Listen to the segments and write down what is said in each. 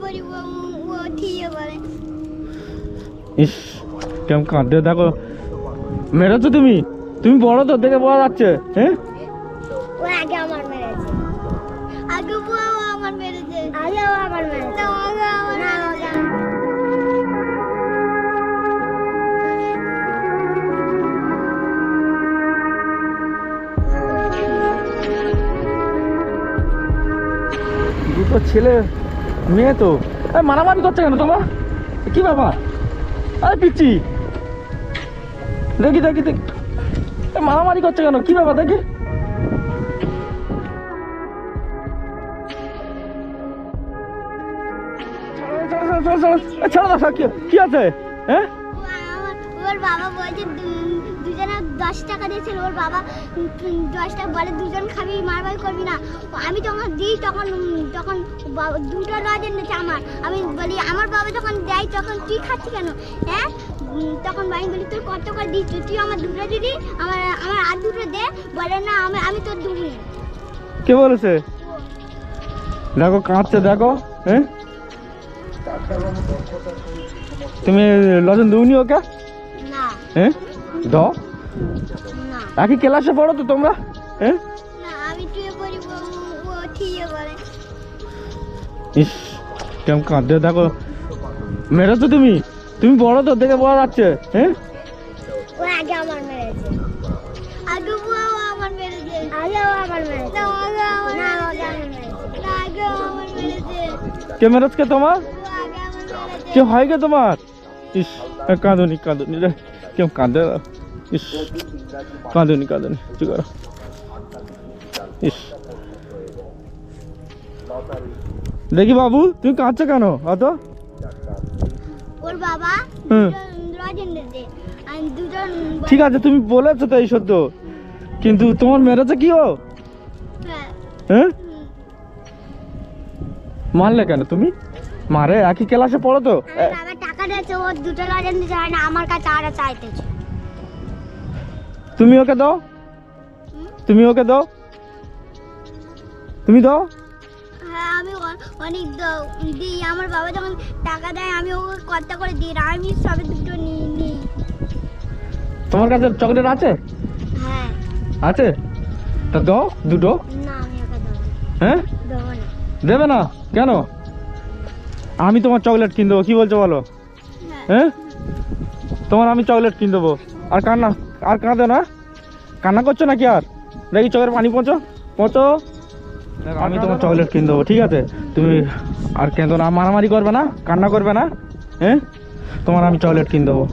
পড়ি ও ও ঠিকই বলে ইস কেমন কাঁদতে দেখো। মেরেছো তুমি? তুমি বড় তো দেখে বোঝা যাচ্ছে হ্যাঁ? ও আগে আমার মেরেছে। আগে ও আমার মেরেছে। আগে ও আমার মেরেছে। আগে আমার মেরেছে। দুটো ছেলে মেয়ে তো। মারামারি করছে কেন তোমরা? কি ব্যাপার? আরে পিচ্ছি। দেখি দেখি দেখি। মারামারি করছে কেন? কি ব্যাপার দেখি। ছাড়ো, কি- আছে? হ্যাঁ? দুজনে দশ টাকা দিয়েছিল ওর বাবা দশ টাকা বলে দুজন খাবি মারবার করবি না। আমি তখন দিই তখন তখন বাবা- দুটো লজেন নিয়েছে আমার। আমি বলি আমার বাবা যখন দেয় তখন তুই খাচ্ছি কেন? হ্যাঁ? তখন আমি বলি তুই কত করে দিচ্ছ? তুই আমার দুটো দিদি আমার আমার আর দুটো দে। বলে না আমি আমি তোর দুটো নেব। কে বলেছে? দেখো কাঁদছে দেখো হ্যাঁ? তুমি লজন দৌনি ওকে? না। হ্যাঁ? দ? না একই ক্লাসে পড়ো তো তোমরা হ্যাঁ? না আমি তুই পড়ি ও ও ঠিকই ইস কেমন কাঁদতে দেখো। মেরেছো তুমি? তুমি বড় তো দেখে বোঝা যাচ্ছে হ্যাঁ? ও আগে আমার মেরেছে। আগে ও আমার মেরেছে। আগে ও আমার মেরেছে। না আগে আমার না আগে আমার মেরেছে। না আগে ও আমার মেরেছে। কে মেরেছে তোমার? ও আগে আমার মেরেছে। কে হয় গে তোমার? ইস কাঁদুনি কাঁদুনি রে কেমন কাঁদে ইস কাঁদুনি কাঁদুনি চুপ করো ইস দেখি বাবু তুমি কাঁদছো কেন অত ওর বাবা ঠিক আছে তুমি বলেছ তো এই সত্য কিন্তু তোমার মেরেছে কি ও হ্যাঁ মারলে কেন তুমি মারে একই ক্লাসে পড়ো তো আমার এ- বাবা টাকা দিয়েছে ও দুটো না আমার কাছে আরও চাইতেছে তুমি ওকে দাও। তুমি ওকে দাও। তুমি দাও। হ্যাঁ আমি অনেক দিই। আমার বাবা যখন টাকা দেয় আমি ওকে করে দিই আমি সবে দুটো নিই নিই। তোমার কাছে চকলেট আছে? হ্যাঁ। আছে? তা দাও দুটো। না আমি ওকে দেবো হ্যাঁ? দেবো না। দেবে না? কেন? আমি তোমার চকলেট কিন দেবো কি বলছো বলো? হ্যাঁ? হ্যাঁ তোমার আমি চকলেট কিন দেবো। আর কান্না আর কাঁদে না। কান্না করছ নাকি আর? দেখি চোখের পানি পৌঁছো পৌঁছো আমি তোমার চকলেট কিন দেবো ঠিক আছে? তুমি আর কেঁদো না মারামারি করবে না কান্না করবে না হ্যাঁ? তোমার আমি চকলেট কিন দেবো।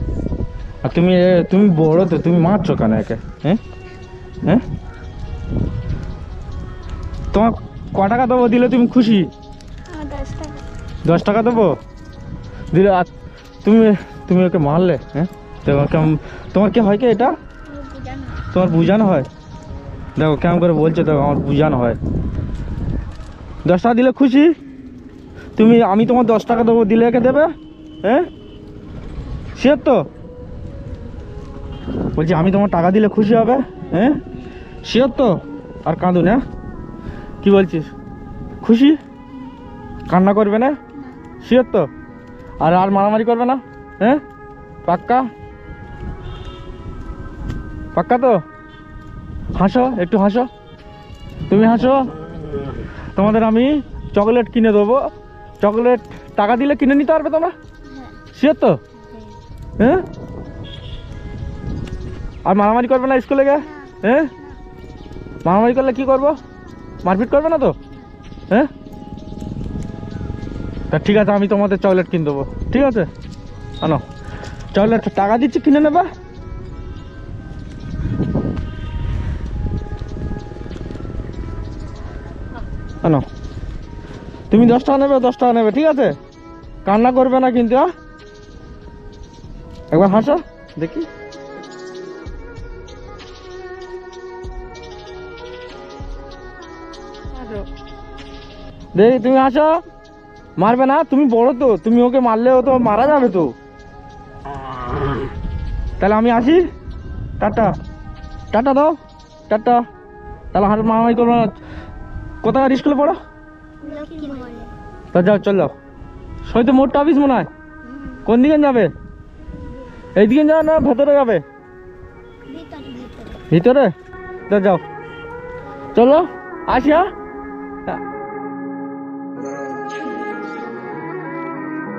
আর তুমি তুমি বড় তো তুমি মারছো কেন একে হ্যাঁ? হ্যাঁ? তোমার ক টাকা দেবো দিলে তুমি খুশি? দশ টাকা। দশ টাকা দেবো? দিলে আর তুমি তুমি ওকে মারলে হ্যাঁ? কেমন, তোমার কি হয় কি এটা? তোমার বুঝানো হয়? দেখো কেমন করে বলছে, দেখো আমার বুঝানো হয়। দশ টাকা দিলে খুশি? তুমি, আমি তোমার দশ টাকা দেবো, দিলে একে দেবে? হ্যাঁ? শিওর তো? বলছি, আমি তোমার টাকা দিলে খুশি হবে? হ্যাঁ? শিওর তো? আর কাঁদুন হ্যাঁ? কি বলছিস? খুশি? কান্না করবে না? শিওর তো? আর আর মারামারি করবে না? হ্যাঁ? পাক্কা? পাক্কা তো? হাসো একটু হাসো। তুমি হাসো। তোমাদের আমি চকলেট কিনে দেবো। চকলেট টাকা দিলে কিনে নিতে পারবে তোমরা? হ্যাঁ। শিওর তো? হ্যাঁ? আর মারামারি করবে না স্কুলে গিয়ে? হ্যাঁ? মারামারি করলে কি করব? মারপিট করবে না তো? হ্যাঁ? তা ঠিক আছে, আমি তোমাদের চকলেট কিনে দেবো। ঠিক আছে? আনো। চকলেট টাকা দিচ্ছি, কিনে নেবে? আনো। তুমি দশ টাকা নেবে, দশ টাকা নেবে, ঠিক আছে? কান্না করবে না কিন্তু একবার হাসো, দেখি। দেখি তুমি হাসো। মারবে না, তুমি বড় তো, তুমি ওকে মারলেও তো মারা যাবে তো। তাহলে আমি আসি। টাটা। টাটা দাও। টাটা। তাহলে হাট মারামারি করব না। কোথায় স্কুলে পড়ো? তা যাও, চল যাও। সইতে মোটটা অফিস মনে হয়। কোন দিকে যাবে? এইদিকে যাও না ভেতরে যাবে? ভিতরে? তো যাও। চলো, আসি হ্যাঁ।